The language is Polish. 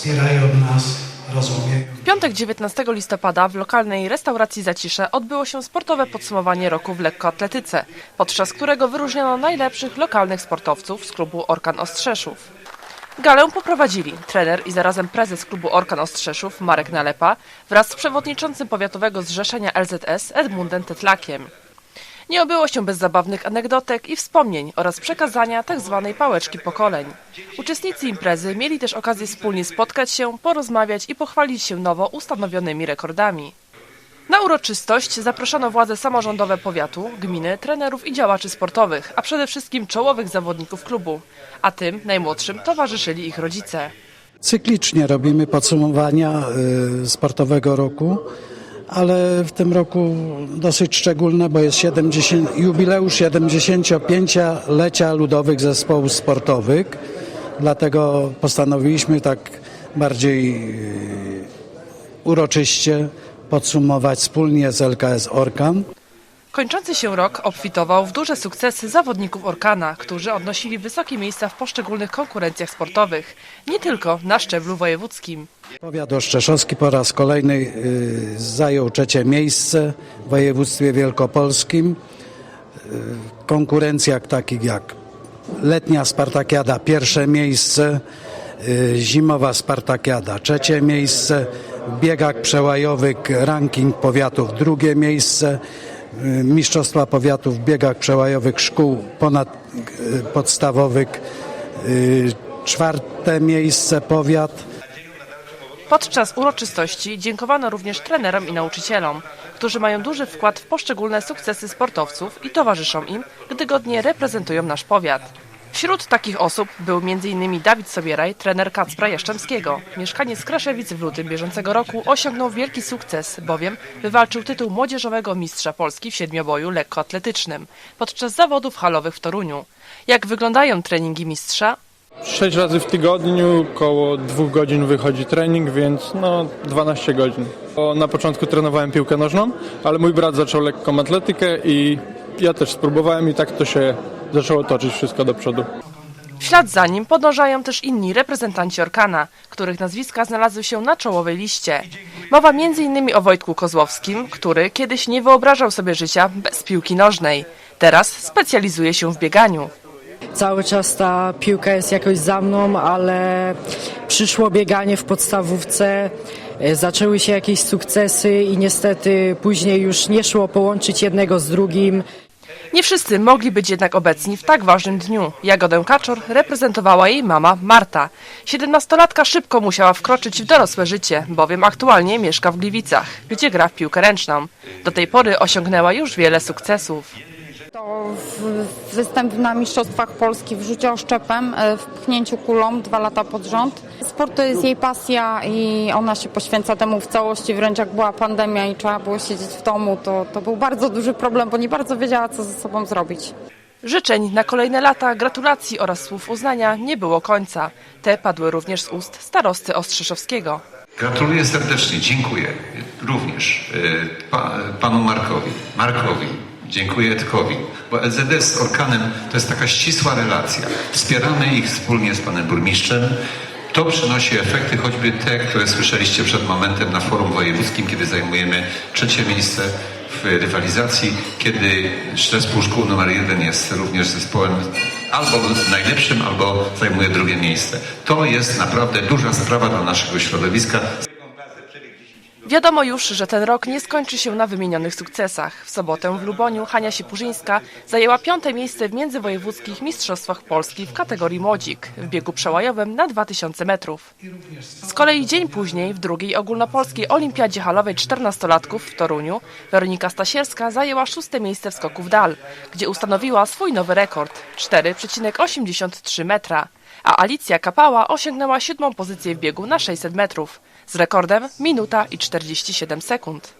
wspierają nas, rozumieją. W piątek 19 listopada w lokalnej restauracji Zacisze odbyło się sportowe podsumowanie roku w lekkoatletyce, podczas którego wyróżniono najlepszych lokalnych sportowców z klubu Orkan Ostrzeszów. Galę poprowadzili trener i zarazem prezes klubu Orkan Ostrzeszów Marek Nalepa wraz z przewodniczącym powiatowego zrzeszenia LZS Edmundem Tetlakiem. Nie obyło się bez zabawnych anegdotek i wspomnień oraz przekazania tzw. pałeczki pokoleń. Uczestnicy imprezy mieli też okazję wspólnie spotkać się, porozmawiać i pochwalić się nowo ustanowionymi rekordami. Na uroczystość zaproszono władze samorządowe powiatu, gminy, trenerów i działaczy sportowych, a przede wszystkim czołowych zawodników klubu, a tym najmłodszym towarzyszyli ich rodzice. Cyklicznie robimy podsumowania y, sportowego roku, ale w tym roku dosyć szczególne, bo jest 70, jubileusz 75-lecia ludowych zespołów sportowych. Dlatego postanowiliśmy tak bardziej y, uroczyście podsumować wspólnie z LKS Orkan. Kończący się rok obfitował w duże sukcesy zawodników Orkana, którzy odnosili wysokie miejsca w poszczególnych konkurencjach sportowych, nie tylko na szczeblu wojewódzkim. Powiat Oszczeszowski po raz kolejny y, zajął trzecie miejsce w województwie wielkopolskim. Y, W konkurencjach takich jak letnia Spartakiada pierwsze miejsce, y, zimowa Spartakiada trzecie miejsce, w biegach przełajowych ranking powiatów drugie miejsce, Mistrzostwa Powiatów w biegach przełajowych szkół ponad y, y, czwarte miejsce powiat. Podczas uroczystości dziękowano również trenerom i nauczycielom, którzy mają duży wkład w poszczególne sukcesy sportowców i towarzyszą im, gdy godnie reprezentują nasz powiat. Wśród takich osób był m.in. Dawid Sobieraj, trener Kacpra Jaszczemskiego. Mieszkaniec Kraszewic w lutym bieżącego roku osiągnął wielki sukces, bowiem wywalczył tytuł młodzieżowego mistrza Polski w siedmioboju lekkoatletycznym podczas zawodów halowych w Toruniu. Jak wyglądają treningi mistrza? Sześć razy w tygodniu, około dwóch godzin wychodzi trening, więc no 12 godzin. Na początku trenowałem piłkę nożną, ale mój brat zaczął lekką atletykę i ja też spróbowałem i tak to się zaczęło toczyć wszystko do przodu. W ślad za nim podążają też inni reprezentanci Orkana, których nazwiska znalazły się na czołowej liście. Mowa m.in. o Wojtku Kozłowskim, który kiedyś nie wyobrażał sobie życia bez piłki nożnej. Teraz specjalizuje się w bieganiu. Cały czas ta piłka jest jakoś za mną, ale przyszło bieganie w podstawówce, e, zaczęły się jakieś sukcesy i niestety później już nie szło połączyć jednego z drugim. Nie wszyscy mogli być jednak obecni w tak ważnym dniu. Jagodę Kaczor reprezentowała jej mama Marta. Siedemnastolatka szybko musiała wkroczyć w dorosłe życie, bowiem aktualnie mieszka w Gliwicach, gdzie gra w piłkę ręczną. Do tej pory osiągnęła już wiele sukcesów. To w- występ na Mistrzostwach Polski w rzucie oszczepem, e, w pchnięciu kulą dwa lata pod rząd. Sport to jest jej pasja i ona się poświęca temu w całości. Wręcz jak była pandemia i trzeba było siedzieć w domu, to, to był bardzo duży problem, bo nie bardzo wiedziała, co ze sobą zrobić. Życzeń na kolejne lata, gratulacji oraz słów uznania nie było końca. Te padły również z ust starosty Ostrzeszowskiego. Gratuluję serdecznie, dziękuję również e, pa, panu Markowi, Markowi, dziękuję Edkowi, bo LZD z Orkanem to jest taka ścisła relacja. Wspieramy ich wspólnie z panem burmistrzem. To przynosi efekty, choćby te, które słyszeliście przed momentem na forum wojewódzkim, kiedy zajmujemy trzecie miejsce w rywalizacji, kiedy zespół szkół numer jeden jest również zespołem albo najlepszym, albo zajmuje drugie miejsce. To jest naprawdę duża sprawa dla naszego środowiska. Wiadomo już, że ten rok nie skończy się na wymienionych sukcesach. W sobotę w Luboniu Hania Sipurzyńska zajęła piąte miejsce w międzywojewódzkich mistrzostwach Polski w kategorii młodzik w biegu przełajowym na 2000 metrów. Z kolei dzień później w drugiej ogólnopolskiej olimpiadzie halowej 14-latków w Toruniu Weronika Stasierska zajęła szóste miejsce w skoku w dal, gdzie ustanowiła swój nowy rekord 4,83 metra. A Alicja Kapała osiągnęła siódmą pozycję w biegu na 600 metrów z rekordem minuta i 47 sekund.